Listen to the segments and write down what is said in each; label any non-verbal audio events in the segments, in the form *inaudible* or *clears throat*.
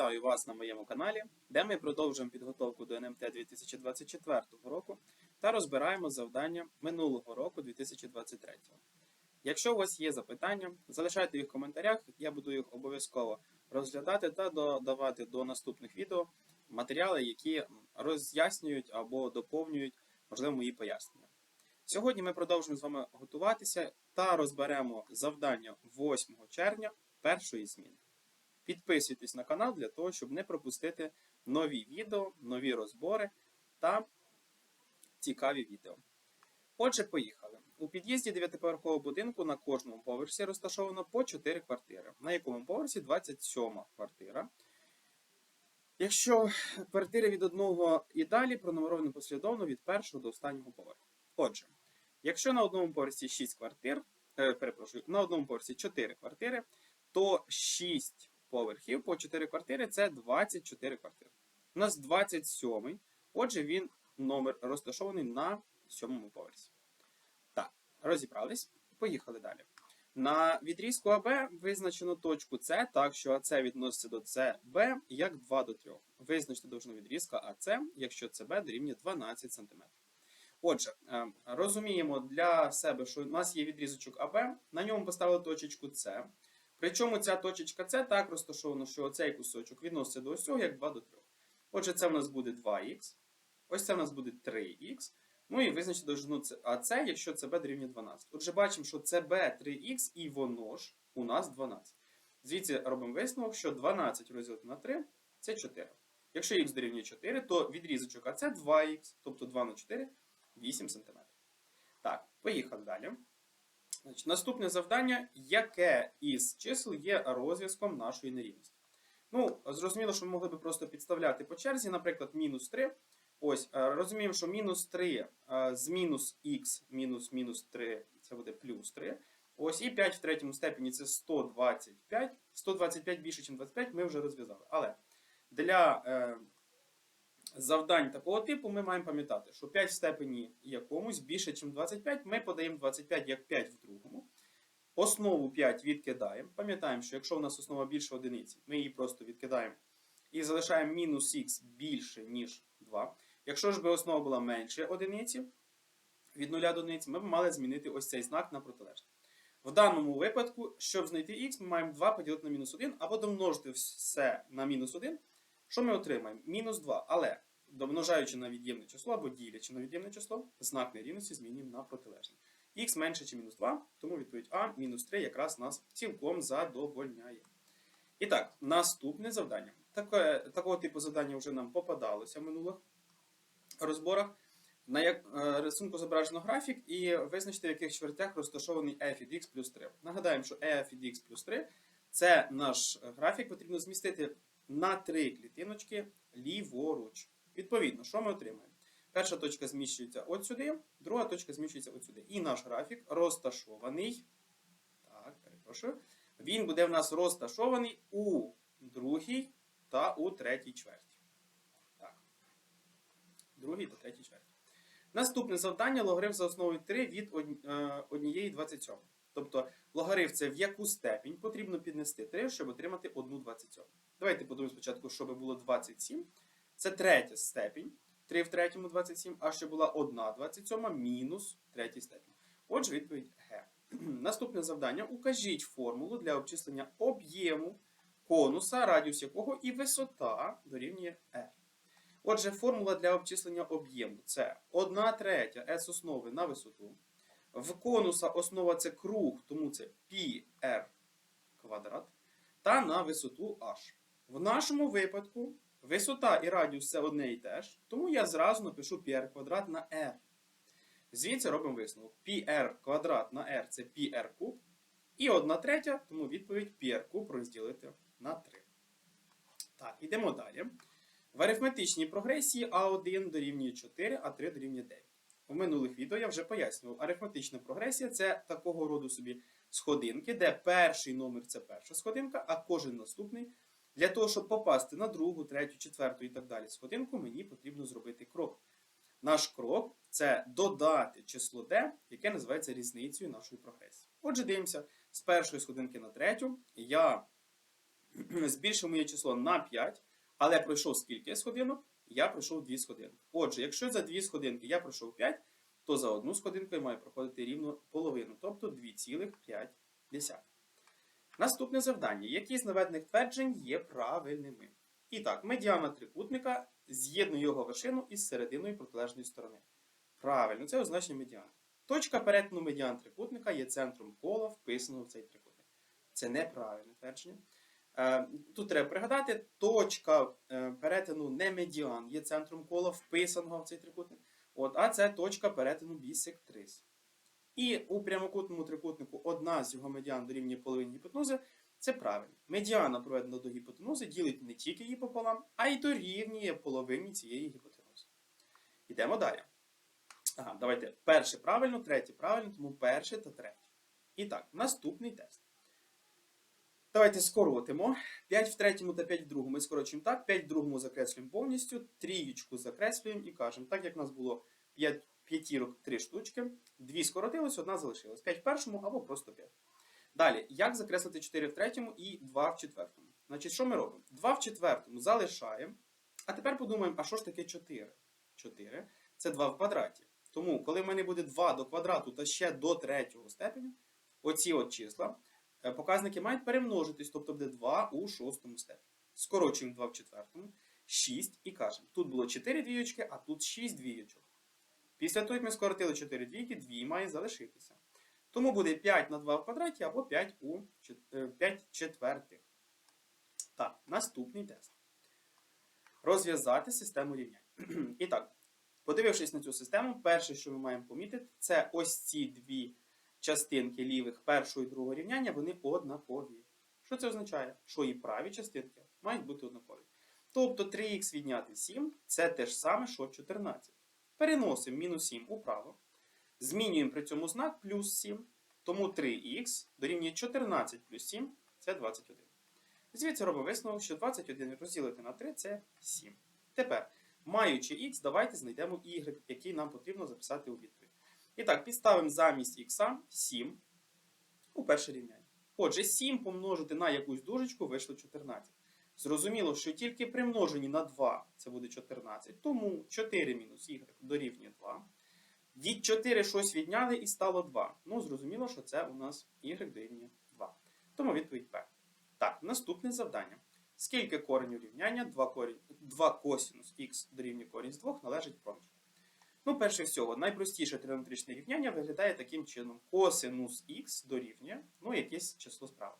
Вітаю вас на моєму каналі, де ми продовжуємо підготовку до НМТ 2024 року та розбираємо завдання минулого року 2023. Якщо у вас є запитання, залишайте їх в коментарях, я буду їх обов'язково розглядати та додавати до наступних відео матеріали, які роз'яснюють або доповнюють, можливо, мої пояснення. Сьогодні ми продовжуємо з вами готуватися та розберемо завдання 8 червня першої зміни. Підписуйтесь на канал для того, щоб не пропустити нові відео, нові розбори та цікаві відео. Отже, поїхали. У під'їзді 9-поверхового будинку на кожному поверсі розташовано по 4 квартири, на якому поверсі 27 квартира. Якщо квартири від одного і далі пронумеровані послідовно від першого до останнього поверху. Отже, якщо на одному поверсі 6 квартир, е, перепрошую, на одному поверсі 4 квартири, то 6 поверхів по 4 квартири це 24 квартири. У нас 27, отже, він номер розташований на 7 поверсі. Так, розібрались. Поїхали далі. На відрізку АБ визначено точку С, так що АС відноситься до СБ як 2 до 3. Визначте довжину відрізка АС, якщо СБ дорівнює 12 см. Отже, е, розуміємо для себе, що у нас є відрізочок АБ, на ньому поставили точечку С. Причому ця точечка С так розташована, що цей кусочок відноситься до ось цього як 2 до 3. Отже, це в нас буде 2х, ось це в нас буде 3х. Ну і визначити довжину АС, якщо ЦБ дорівнює 12. Отже, бачимо, що ЦБ 3х і воно ж у нас 12. Звідси робимо висновок, що 12 розділити на 3 це 4. Якщо х дорівнює 4, то відрізочок АС 2х, тобто 2 на 4 8 см. Так, поїхали далі. Значить, Наступне завдання, яке із чисел є розв'язком нашої нерівності. Ну, зрозуміло, що ми могли би просто підставляти по черзі, наприклад, мінус 3. Ось, е, розуміємо, що мінус 3 е, з мінус х мінус мінус 3 це буде плюс 3. Ось і 5 в третьому степені це 125. 125 більше, ніж 25, ми вже розв'язали. Але для е, завдань такого типу ми маємо пам'ятати, що 5 в степені якомусь більше, ніж 25, ми подаємо 25 як 5 в другому. Основу 5 відкидаємо. Пам'ятаємо, що якщо у нас основа більше одиниці, ми її просто відкидаємо і залишаємо мінус х більше, ніж 2. Якщо ж би основа була менше одиниці, від 0 до одиниці, ми б мали змінити ось цей знак на протилежний. В даному випадку, щоб знайти х, ми маємо 2 поділити на мінус 1, або домножити все на мінус 1. Що ми отримаємо? Мінус 2. Але домножаючи на від'ємне число або ділячи на від'ємне число, знак нерівності змінюємо на протилежний. Х менше, чи мінус 2, тому відповідь А, мінус 3 якраз нас цілком задовольняє. І так, наступне завдання. Таке, такого типу завдання вже нам попадалося в минулих розборах. На як, е, рисунку зображено графік і визначити, в яких чвертях розташований f від x плюс 3. Нагадаємо, що f від x плюс 3 це наш графік, потрібно змістити на три клітиночки ліворуч. Відповідно, що ми отримаємо? Перша точка зміщується от сюди, друга точка зміщується от сюди. І наш графік розташований. Так, перепрошую. Він буде в нас розташований у другій та у третій чверті. Так. Другій та третій чверті. Наступне завдання логарифм за основою 3 від е, однієї 27. Тобто логарифм це в яку степінь потрібно піднести 3, щоб отримати 1 27. Давайте подумаємо спочатку, щоб було 27. Це третя степінь. 3 в третьому 27, а ще була 1 27 мінус третій степінь. Отже, відповідь Г. *clears throat* Наступне завдання. Укажіть формулу для обчислення об'єму конуса, радіус якого і висота дорівнює R. Отже, формула для обчислення об'єму це 1 третя S основи на висоту. В конуса основа це круг, тому це πr квадрат. Та на висоту h. В нашому випадку висота і радіус це одне і те ж, тому я зразу напишу πr квадрат на r. Звідси робимо висновок. πr квадрат на r це πr куб. І 1 третя, тому відповідь πr куб розділити на 3. Так, ідемо далі. В арифметичній прогресії А1 дорівнює 4, А3 дорівнює 9. У минулих відео я вже пояснював, арифметична прогресія це такого роду собі сходинки, де перший номер це перша сходинка, а кожен наступний. для того, щоб попасти на другу, третю, четверту і так далі сходинку, мені потрібно зробити крок. Наш крок це додати число d, яке називається різницею нашої прогресії. Отже, дивимося, з першої сходинки на третю я *clears throat* збільшив моє число на 5, але пройшов скільки сходинок? Я пройшов 2 сходинки. Отже, якщо за 2 сходинки я пройшов 5, то за одну сходинку я маю проходити рівно половину, тобто 2,5. Наступне завдання. Які з наведених тверджень є правильними? І так, медіана трикутника з'єднує його вершину із серединою протилежної сторони. Правильно, це означення медіани. Точка перетину медіан трикутника є центром кола, вписаного в цей трикутник. Це неправильне твердження. Е, Тут треба пригадати, точка е, перетину не медіан є центром кола, вписаного в цей трикутник. От, а це точка перетину бісектрис. І у прямокутному трикутнику одна з його медіан дорівнює половині гіпотенузи. Це правильно. Медіана проведена до гіпотенузи ділить не тільки її пополам, а й дорівнює половині цієї гіпотенузи. Йдемо далі. Ага, давайте перше правильно, третє правильно, тому перше та третє. І так, наступний тест. Давайте скоротимо. 5 в третьому та 5 в другому ми скорочуємо так. 5 в другому закреслюємо повністю, трієчку закреслюємо і кажемо, так як в нас було 5 п'ятірок 3 штучки, 2 скоротилось, одна залишилась. 5 в першому або просто 5. Далі, як закреслити 4 в третьому і 2 в четвертому? Значить, що ми робимо? 2 в четвертому залишаємо. А тепер подумаємо, а що ж таке 4? 4 це 2 в квадраті. Тому, коли в мене буде 2 до квадрату та ще до третього степеня, оці от числа, е, показники мають перемножитись, тобто буде 2 у шостому степені. Скорочуємо 2 в четвертому, 6 і кажемо, тут було 4 двійочки, а тут 6 двійочок. Після того, як ми скоротили 4 двійки, 2 має залишитися. Тому буде 5 на 2 в квадраті або 5 у е, 5 четвертих. Так, наступний тест. Розв'язати систему рівнянь. *clears throat* І так, подивившись на цю систему, перше, що ми маємо помітити, це ось ці дві частинки лівих першого і другого рівняння, вони однакові. Що це означає? Що і праві частинки мають бути однакові. Тобто 3х відняти 7 це те ж саме, що 14. Переносимо мінус 7 управо. Змінюємо при цьому знак плюс 7. Тому 3х дорівнює 14 плюс 7 це 21. Звідси робимо висновок, що 21 розділити на 3 це 7. Тепер, маючи х, давайте знайдемо y, який нам потрібно записати у відповідь. І так, підставимо замість х 7 у перше рівняння. Отже, 7 помножити на якусь дужечку вийшло 14. Зрозуміло, що тільки при множенні на 2 це буде 14, тому 4 мінус y дорівнює 2. Від 4 щось відняли і стало 2. Ну, зрозуміло, що це у нас y дорівнює 2. Тому відповідь П. Так, наступне завдання. Скільки коренів рівняння 2, корінь, 2 косінус х дорівнює корінь з 2 належить проміжку? Ну, перше всього, найпростіше тригонометричне рівняння виглядає таким чином. Косинус х дорівнює, ну, якесь число справа.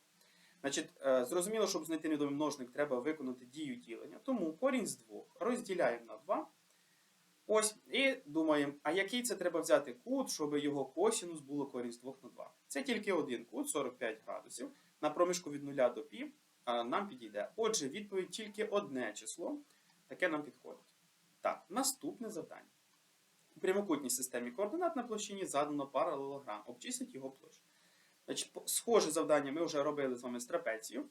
Значить, е, зрозуміло, щоб знайти невідомий множник, треба виконати дію ділення. Тому корінь з 2 розділяємо на 2. Ось, і думаємо, а який це треба взяти кут, щоб його косінус було корінь з 2 на 2. Це тільки один кут, 45 градусів. На проміжку від 0 до а, нам підійде. Отже, відповідь тільки одне число, таке нам підходить. Так, наступне завдання. У прямокутній системі координат на площині задано паралелограм. Обчисліть його площу. Значить, схоже завдання ми вже робили з вами з трапецією.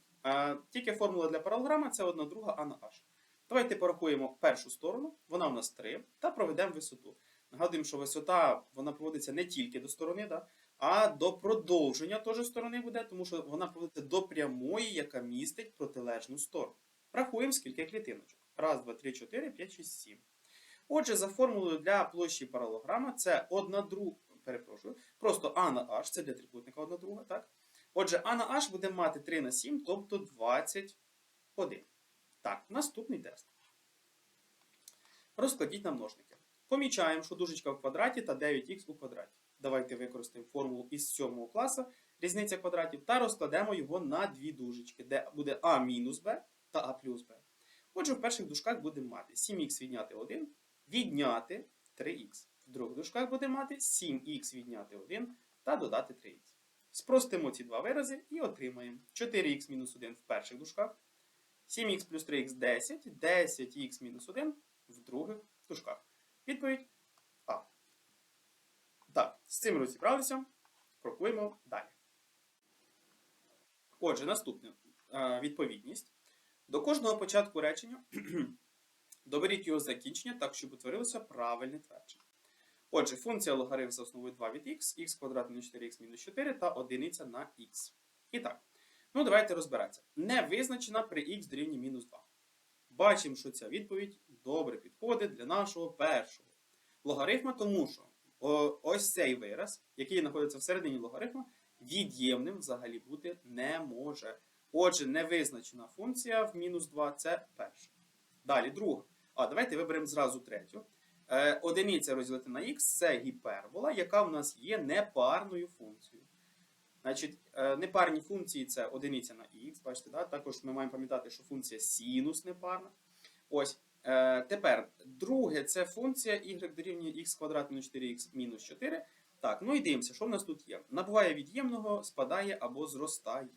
Тільки формула для паралелограма це одна друга а на h. Давайте порахуємо першу сторону, вона у нас 3, та проведемо висоту. Нагадуємо, що висота вона проводиться не тільки до сторони, да, а до продовження теж сторони буде, тому що вона проводиться до прямої, яка містить протилежну сторону. Рахуємо, скільки клітиночок. Раз, два, три, чотири, п'ять, шість, сім. Отже, за формулою для площі паралограма це одна друга, перепрошую, просто А на H, це для трикутника одна друга, так? Отже, А на H буде мати 3 на 7, тобто 21. Так, наступний тест. Розкладіть на множники. Помічаємо, що дужечка в квадраті та 9х у квадраті. Давайте використаємо формулу із 7 класу, різниця квадратів, та розкладемо його на дві дужечки, де буде а мінус b та а плюс b. Отже, в перших дужках будемо мати 7х відняти 1, відняти 3х. В других дужках будемо мати 7х відняти 1 та додати 3х. Спростимо ці два вирази і отримаємо 4х мінус 1 в перших дужках, 7х плюс 3х 10, 10х мінус 1 в других дужках. Відповідь А. Так, з цим розібралися. Крокуємо далі. Отже, наступне е, відповідність. До кожного початку речення *clears throat* доберіть його закінчення так, щоб утворилося правильне твердження. Отже, функція логарифм за основою 2 від х, х квадрат мінус 4х мінус 4 та одиниця на х. І так, Ну, давайте розбиратися. Не визначена при х дорівнює мінус 2. Бачимо, що ця відповідь добре підходить для нашого першого логарифма, тому що ось цей вираз, який знаходиться всередині логарифма, від'ємним взагалі бути не може. Отже, невизначена функція в мінус 2 це перша. Далі, друга. А давайте виберемо зразу третю. Е, одиниця розділити на х це гіпербола, яка в нас є непарною функцією. Значить, е, непарні функції це одиниця на х, бачите, да? також ми маємо пам'ятати, що функція синус непарна. Ось. Е, тепер, друге, це функція y дорівнює x квадрат мінус 4x мінус 4. Так, ну і дивимося, що в нас тут є. Набуває від'ємного, спадає або зростає.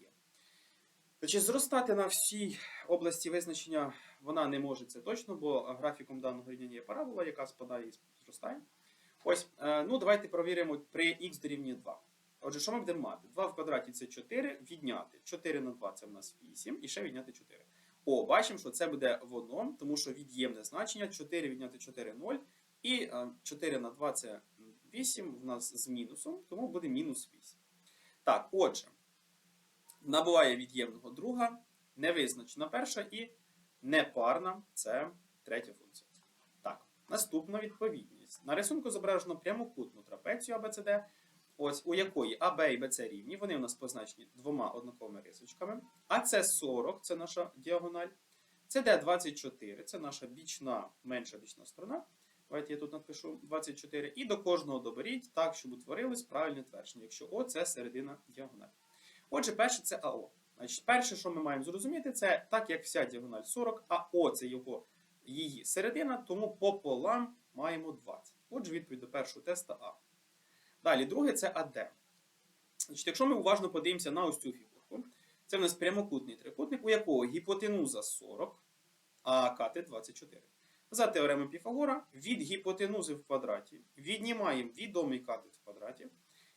Значить, зростати на всій області визначення вона не може, це точно, бо графіком даного рівняння є парабола, яка спадає і зростає. Ось, е, ну давайте провіримо при х дорівнює 2. Отже, що ми будемо мати? 2 в квадраті це 4, відняти. 4 на 2 це в нас 8, і ще відняти 4. О, бачимо, що це буде в одному, тому що від'ємне значення 4 відняти 4 0. І е, 4 на 2 це 8 в нас з мінусом, тому буде мінус 8. Так, отже, набуває від'ємного друга, невизначена перша і непарна це третя функція. Так, наступна відповідність. На рисунку зображено прямокутну трапецію ABCD, ось у якої АБ і БЦ рівні, вони у нас позначені двома однаковими рисочками. А це 40, це наша діагональ. Це 24, це наша бічна, менша бічна сторона. Давайте я тут напишу 24. І до кожного доберіть так, щоб утворилось правильне твердження, якщо О це середина діагональ. Отже, перше це АО. Значить, перше, що ми маємо зрозуміти, це так як вся діагональ 40, а О це його, її середина, тому пополам маємо 20. Отже, відповідь до першого теста А. Далі, друге це АД. Значить, Якщо ми уважно подивимося на ось цю фігурку, це в нас прямокутний трикутник, у якого гіпотенуза 40, а кати 24. За теоремою Піфагора від гіпотенузи в квадраті віднімаємо відомий катет в квадраті.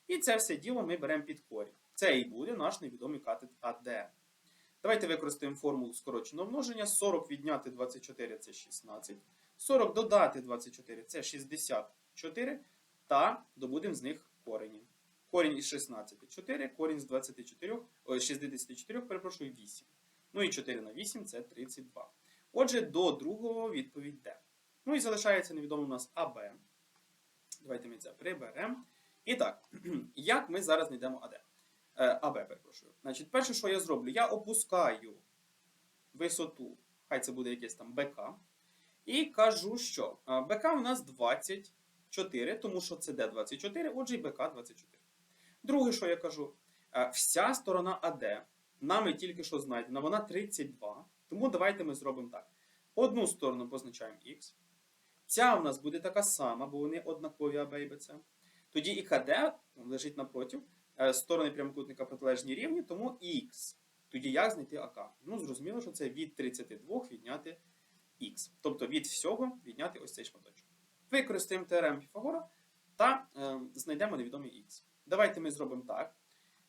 І це все діло ми беремо під корінь. Це і буде наш невідомий катет АД. Давайте використаємо формулу скороченого множення. 40 відняти 24 це 16. 40 додати 24 це 64. Та добудемо з них корені. Корінь із 16 4, корінь з 24, ой, 64, перепрошую, 8. Ну і 4 на 8 це 32. Отже, до другого відповідь Д. Ну і залишається невідомо у нас АБ. Давайте ми це приберемо. І так, *clears throat* як ми зараз знайдемо АД? Е, АБ, перепрошую. Значить, перше, що я зроблю, я опускаю висоту, хай це буде якесь там БК. І кажу, що е, БК у нас 24, тому що це Д24, отже, і БК 24. Друге, що я кажу, е, вся сторона АД нами тільки що знайдена, вона 32. Тому давайте ми зробимо так. Одну сторону позначаємо Х. Ця у нас буде така сама, бо вони однакові АБ і БЦ. Тоді і КД лежить напротив. Е, Сторони прямокутника протилежні рівні, тому Х. Тоді як знайти АК? Ну, зрозуміло, що це від 32 відняти Х. Тобто від всього відняти ось цей шматочок. Використаємо теорему Піфагора та е, знайдемо невідомий Х. Давайте ми зробимо так.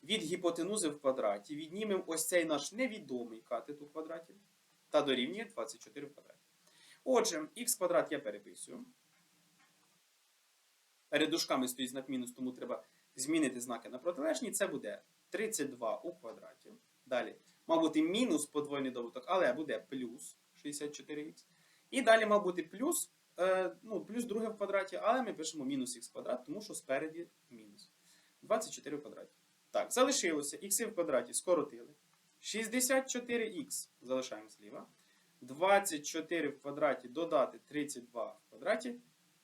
Від гіпотенузи в квадраті віднімемо ось цей наш невідомий катет у квадраті та дорівнює 24 в квадраті. Отже, х квадрат я переписую. Перед дужками стоїть знак мінус, тому треба змінити знаки на протилежні. Це буде 32 у квадраті. Далі, мав бути мінус подвойний добуток, але буде плюс 64х. І далі мав бути плюс, е, ну, плюс друге в квадраті, але ми пишемо мінус х квадрат, тому що спереді мінус. 24 в квадраті. Так, залишилося х в квадраті скоротили. 64х залишаємо зліва. 24 в квадраті додати 32 в квадраті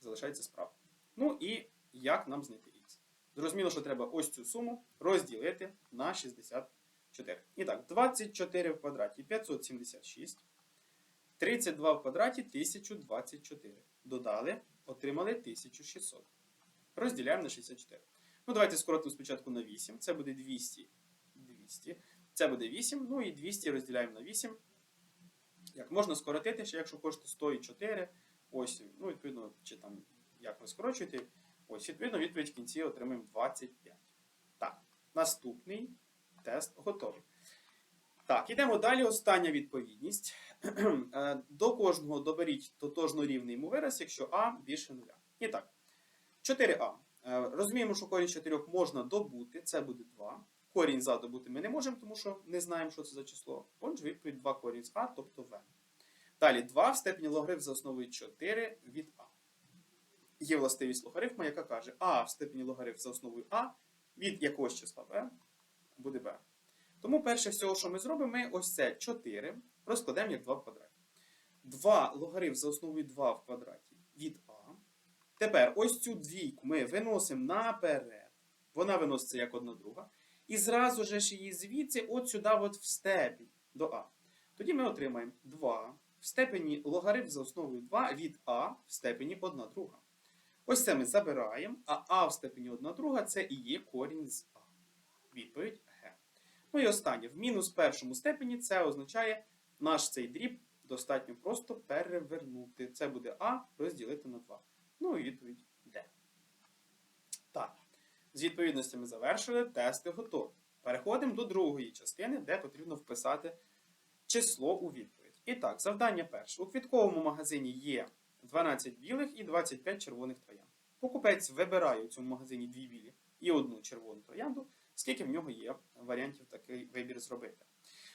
залишається справа. Ну і як нам знайти? Зрозуміло, що треба ось цю суму розділити на 64. І так, 24 в квадраті 576. 32 в квадраті 1024. Додали, отримали 1600. Розділяємо на 64. Ну, давайте скоротимо спочатку на 8. Це буде 200. 200. Це буде 8. Ну і 200 розділяємо на 8. Як можна скоротити, якщо хочете 100 і 4. Ось, ну, відповідно, чи там як ви скорочуєте. Ось, відповідно, відповідь в кінці отримаємо 25. Так, наступний тест готовий. Так, ідемо далі. Остання відповідність. *clears throat* Е, До кожного доберіть тотожно рівний йому вираз, якщо А більше нуля. І так, 4А. Е, Розуміємо, що корінь 4 можна добути, це буде 2. Корінь за добути ми не можемо, тому що не знаємо, що це за число. Отже, відповідь 2 корінь з А, тобто В. Далі 2 в степені логарифм за основою 4 від А. Є властивість логарифму, яка каже, А в степені логарифм за основою А від якогось числа В буде Б. Тому перше всього, що ми зробимо, ми ось це 4 розкладемо як 2 в квадраті. 2 логарифм за основою 2 в квадраті від А. Тепер ось цю двійку ми виносимо наперед. Вона виноситься як одна друга. І зразу ж її звідси от сюди от в степінь до А. Тоді ми отримаємо 2 в степені логарифм за основою 2 від А в степені 1 друга. Ось це ми забираємо, а А в степені 1 друга це і є корінь з А. Відповідь Г. Ну і останнє. В мінус першому степені це означає наш цей дріб достатньо просто перевернути. Це буде А розділити на 2. Ну і відповідь Д. Так. З відповідностями завершили, тести готові. Переходимо до другої частини, де потрібно вписати число у відповідь. І так, завдання перше. У квітковому магазині є 12 білих і 25 червоних троянд. Покупець вибирає у цьому магазині дві білі і одну червону троянду, скільки в нього є варіантів такий вибір зробити.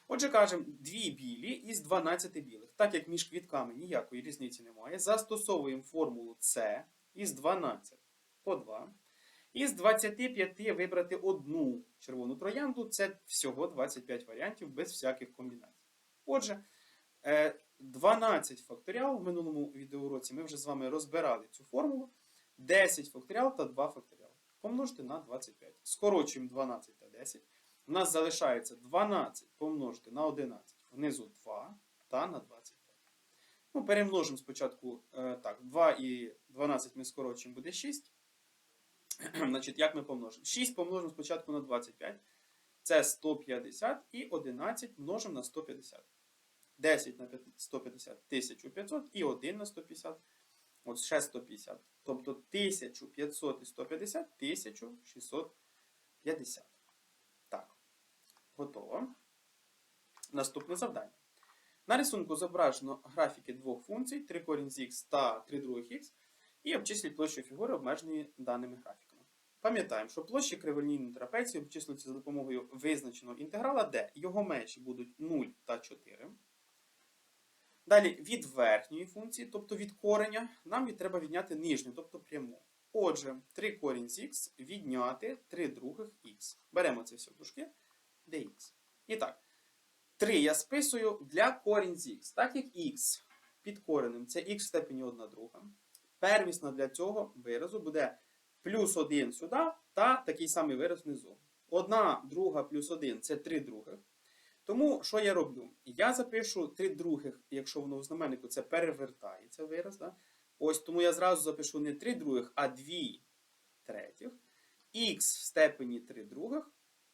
Отже, кажемо, дві білі із 12 білих. Так як між квітками ніякої різниці немає, застосовуємо формулу С із 12 по 2. Із 25 вибрати одну червону троянду це всього 25 варіантів без всяких комбінацій. Отже, е, 12 факторіал в минулому відеоуроці ми вже з вами розбирали цю формулу. 10 факторіал та 2 факторіал. Помножити на 25. Скорочуємо 12 та 10. У нас залишається 12 помножити на 11. Внизу 2 та на 25. Ну, перемножимо спочатку е, так, 2 і 12 ми скорочуємо, буде 6. *clears throat* Значить, як ми помножимо? 6 помножимо спочатку на 25. Це 150 і 11 множимо на 150. 10 на 150 1500 і 1 на 150. От ще 150. Тобто 1500 і 150 1650. Так. Готово. Наступне завдання. На рисунку зображено графіки двох функцій, 3 корінь з х та 3 других х, і обчисліть площу фігури, обмеженої даними графіками. Пам'ятаємо, що площі криволінійної трапеції обчислюються за допомогою визначеного інтеграла, де його межі будуть 0 та 4. Далі від верхньої функції, тобто від кореня, нам треба відняти нижню, тобто пряму. Отже, 3 корінь з х відняти 3 других х. Беремо це все в дужки, dx. І так, 3 я списую для корінь з х. Так як х під коренем це х в степені 1 друга. Первісна для цього виразу буде плюс 1 сюди та такий самий вираз внизу. 1 друга плюс 1 це 3 других. Тому що я роблю? Я запишу 3 других, якщо воно в знаменнику це перевертається вираз. Да? Ось тому я зразу запишу не 3 других, а 2 третіх. Х в степені 3 других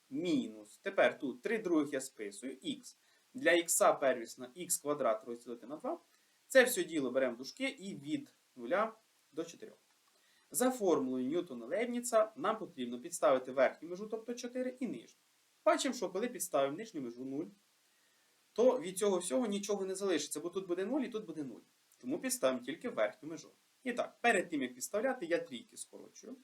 мінус. Тепер тут 3 других я списую. Х. Для х первісна х квадрат розділити на 2. Це все діло беремо дужки і від 0 до 4. За формулою Ньютона Лейбніца нам потрібно підставити верхню межу, тобто 4, і нижню. Бачимо, що коли підставимо нижню межу 0, то від цього всього нічого не залишиться, бо тут буде 0 і тут буде 0. Тому підставимо тільки верхню межу. І так, перед тим, як підставляти, я трійки скорочую.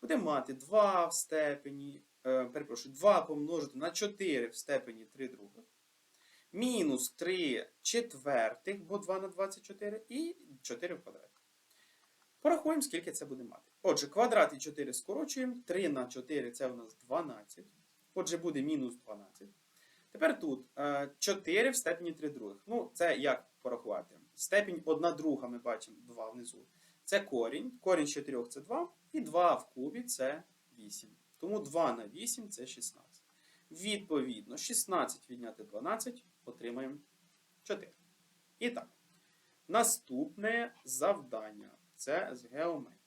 Будемо мати 2 в степені, е, перепрошую, 2 помножити на 4 в степені 3 других. Мінус 3 четвертих, бо 2 на 24, і 4 в квадраті. Порахуємо, скільки це буде мати. Отже, квадрат і 4 скорочуємо. 3 на 4 це у нас 12. Отже, буде мінус 12. Тепер тут 4 в степені 3 других. Ну, це як порахувати? Степінь 1 друга ми бачимо 2 внизу. Це корінь. Корінь з 4 це 2. І 2 в кубі це 8. Тому 2 на 8 це 16. Відповідно, 16 відняти 12 отримаємо 4. І так. Наступне завдання це з геометрії.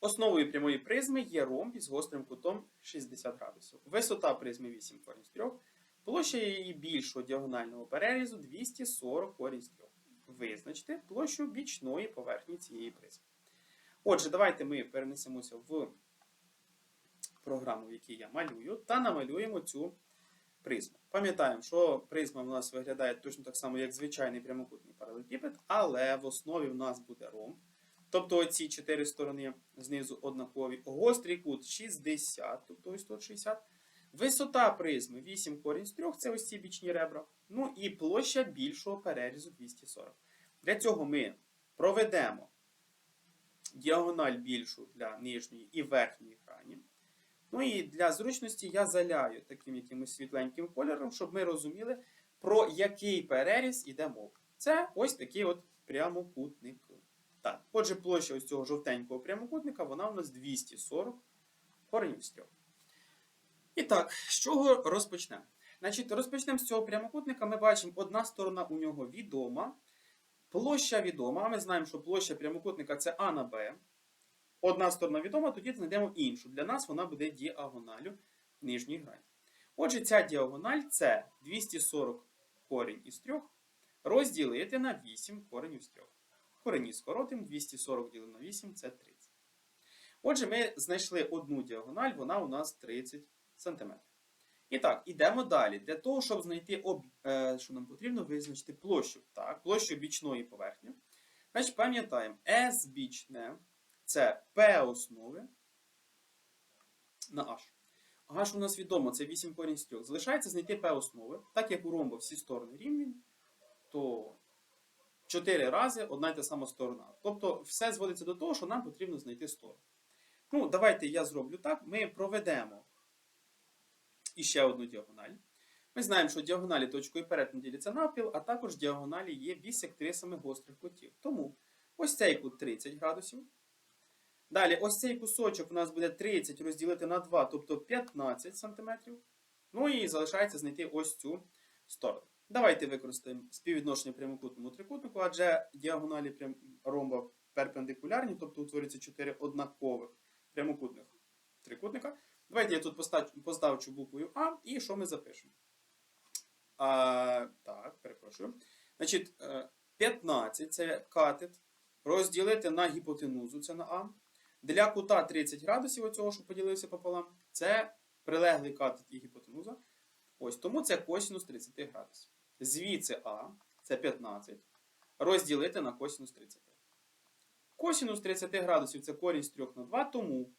Основою прямої призми є ромб із гострим кутом 60 градусів. Висота призми 8 корінь з 3. Площа її більшого діагонального перерізу 240 корінь з 3. Визначте площу бічної поверхні цієї призми. Отже, давайте ми перенесемося в програму, в якій я малюю, та намалюємо цю призму. Пам'ятаємо, що призма в нас виглядає точно так само, як звичайний прямокутний паралелепіпед, але в основі в нас буде ромб. Тобто оці чотири сторони знизу однакові. Гострий кут 60, тобто ось тут 60. Висота призми 8 корінь з 3, це ось ці бічні ребра. Ну і площа більшого перерізу 240. Для цього ми проведемо діагональ більшу для нижньої і верхньої грані. Ну і для зручності я заляю таким якимось світленьким кольором, щоб ми розуміли, про який переріз іде мова. Це ось такий от прямокутник. Так, отже, площа ось цього жовтенького прямокутника, вона у нас 240 коренів з 3. І так, з чого розпочнемо? Значить, розпочнемо з цього прямокутника. Ми бачимо, одна сторона у нього відома. Площа відома. А ми знаємо, що площа прямокутника це А на Б. Одна сторона відома, тоді знайдемо іншу. Для нас вона буде діагоналю нижньої грані. Отже, ця діагональ це 240 корінь із 3 розділити на 8 коренів з 3. Корені скоротимо, 240 ділимо на 8 це 30. Отже, ми знайшли одну діагональ, вона у нас 30 см. І так, ідемо далі. Для того, щоб знайти, об... е, що нам потрібно, визначити площу. Так, площу бічної поверхні. Значить, пам'ятаємо, S бічне це P основи на H. H у нас відомо, це 8 корінь з 3. Залишається знайти P основи. Так як у ромба всі сторони рівні, то 4 рази одна й та сама сторона. Тобто все зводиться до того, що нам потрібно знайти сторону. Ну, давайте я зроблю так. Ми проведемо іще одну діагональ. Ми знаємо, що діагоналі точкою перетину діляться навпіл, а також діагоналі є бісектрисами гострих кутів. Тому ось цей кут 30 градусів. Далі, ось цей кусочок у нас буде 30 розділити на 2, тобто 15 см. Ну і залишається знайти ось цю сторону. Давайте використаємо співвідношення прямокутному трикутнику, адже діагоналі прям... ромба перпендикулярні, тобто утворюється 4 однакових прямокутних трикутника. Давайте я тут постав... поставчу буквою А, і що ми запишемо? А, Так, перепрошую. Значить, е, 15 це катет. Розділити на гіпотенузу, це на А. Для кута 30 градусів, оцього, що поділився пополам, це прилеглий катет і гіпотенуза. Ось тому це косінус 30 градусів. Звідси А, це 15, розділити на косінус 30. Косінус 30 градусів це корінь з 3 на 2, тому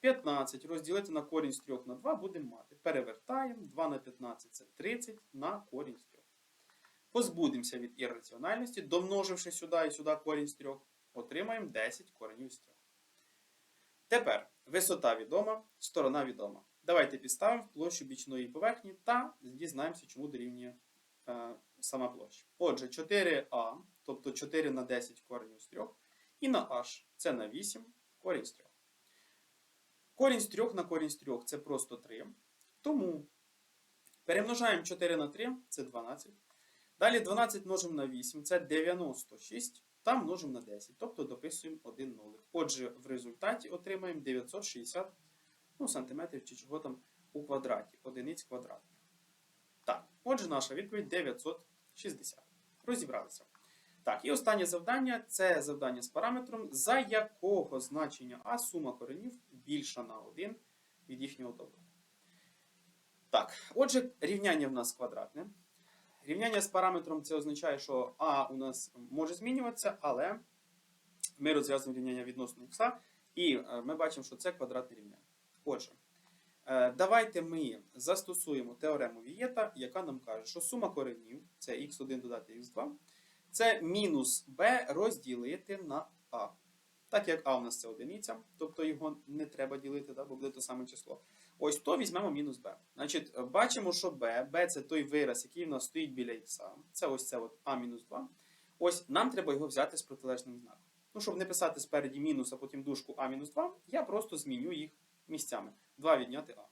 15 розділити на корінь з 3 на 2 будемо мати. Перевертаємо. 2 на 15 це 30 на корінь з 3. Позбудемося від ірраціональності, домноживши сюди і сюди корінь з 3, отримаємо 10 коренів з 3. Тепер висота відома, сторона відома. Давайте підставимо площу бічної поверхні та дізнаємося, чому дорівнює сама площа. Отже, 4а, тобто 4 на 10 коренів з 3, і на h це на 8 корінь з 3. Корінь з 3 на корінь з 3 це просто 3. Тому перемножаємо 4 на 3 це 12. Далі 12 множимо на 8 це 96. Та множимо на 10, тобто дописуємо 1 нолик. Отже, в результаті отримаємо 960 ну, сантиметрів чи чого там у квадраті, одиниць квадратних. Так, отже, наша відповідь 960. Розібралися. Так, і останнє завдання це завдання з параметром, за якого значення А сума коренів більша на 1 від їхнього добутку. Так, отже, рівняння в нас квадратне. Рівняння з параметром це означає, що А у нас може змінюватися, але ми розв'язуємо рівняння відносно х, і ми бачимо, що це квадратне рівняння. Отже, е, давайте ми застосуємо теорему Вієта, яка нам каже, що сума коренів це х1 додати х2, це мінус b розділити на а. Так як а у нас це одиниця, тобто його не треба ділити, да, бо буде те саме число. Ось то візьмемо мінус b. Значить, бачимо, що b, b це той вираз, який у нас стоїть біля х. Це ось це от а мінус 2. Ось нам треба його взяти з протилежним знаком. Ну, щоб не писати спереді мінус, а потім дужку а мінус 2, я просто зміню їх місцями. 2 відняти а.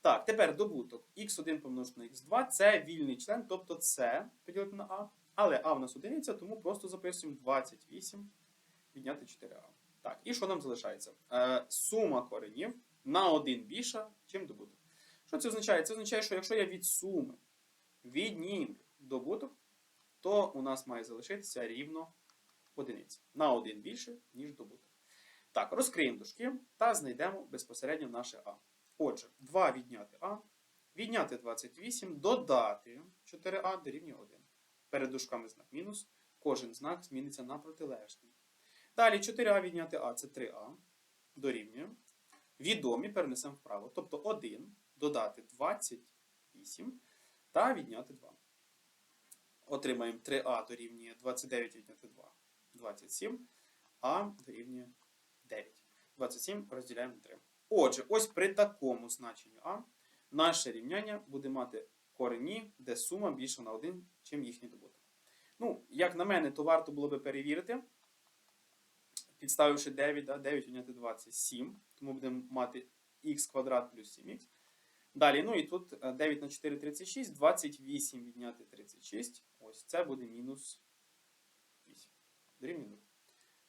Так, тепер добуток х1 помножити на х2 це вільний член, тобто це поділити на а. Але а в нас одиниця, тому просто записуємо 28 відняти 4а. Так, і що нам залишається? Е, сума коренів на 1 більша, чим добуток. Що це означає? Це означає, що якщо я від суми віднімлю добуток, то у нас має залишитися рівно одиниця. На 1 більше, ніж добуток. Так, розкриємо дужки та знайдемо безпосередньо наше А. Отже, 2 відняти А, відняти 28, додати 4а дорівнює 1. Перед дужками знак мінус, кожен знак зміниться на протилежний. Далі 4а відняти а це 3а. Дорівнює. Відомі перенесемо вправо. Тобто 1 додати 28 та відняти 2. Отримаємо 3а дорівнює 29 відняти 2. 27. А дорівнює 9. 27 розділяємо на 3. Отже, ось при такому значенні А наше рівняння буде мати корені, де сума більша на 1, чим їхній добуток. Ну, як на мене, то варто було би перевірити. Підставивши 9, да, 9 відняти 2 це 7, тому будемо мати х квадрат плюс 7х. Далі, ну і тут е, 9 на 4 36, 28 відняти 36. Ось це буде мінус 8. Дорівнює 0.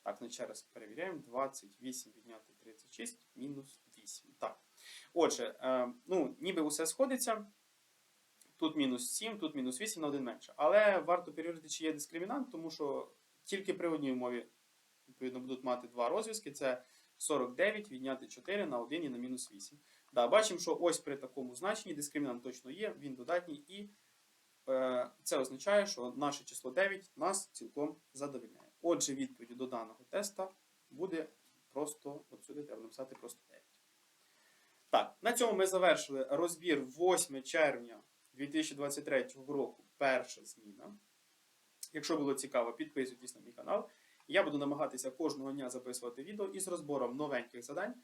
Так, ну ще раз перевіряємо. 28 відняти 36 мінус 8. Так. Отже, е, ну, ніби усе сходиться. Тут мінус 7, тут мінус 8 на 1 менше. Але варто перевірити, чи є дискримінант, тому що тільки при одній умові відповідно будуть мати два розв'язки. Це 49 відняти 4 на 1 і на мінус 8. Да, бачимо, що ось при такому значенні дискримінант точно є, він додатній, і е, це означає, що наше число 9 нас цілком задовільняє. Отже, відповідь до даного теста буде просто от сюди треба написати просто 9. Так, на цьому ми завершили розбір 8 червня 2023 року. Перша зміна. Якщо було цікаво, підписуйтесь на мій канал. Я буду намагатися кожного дня записувати відео із розбором новеньких задань.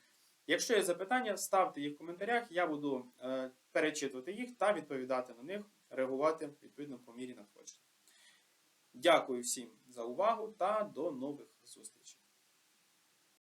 Якщо є запитання, ставте їх в коментарях, я буду е, перечитувати їх та відповідати на них, реагувати відповідно по мірі надходження. Дякую всім за увагу та до нових зустрічей.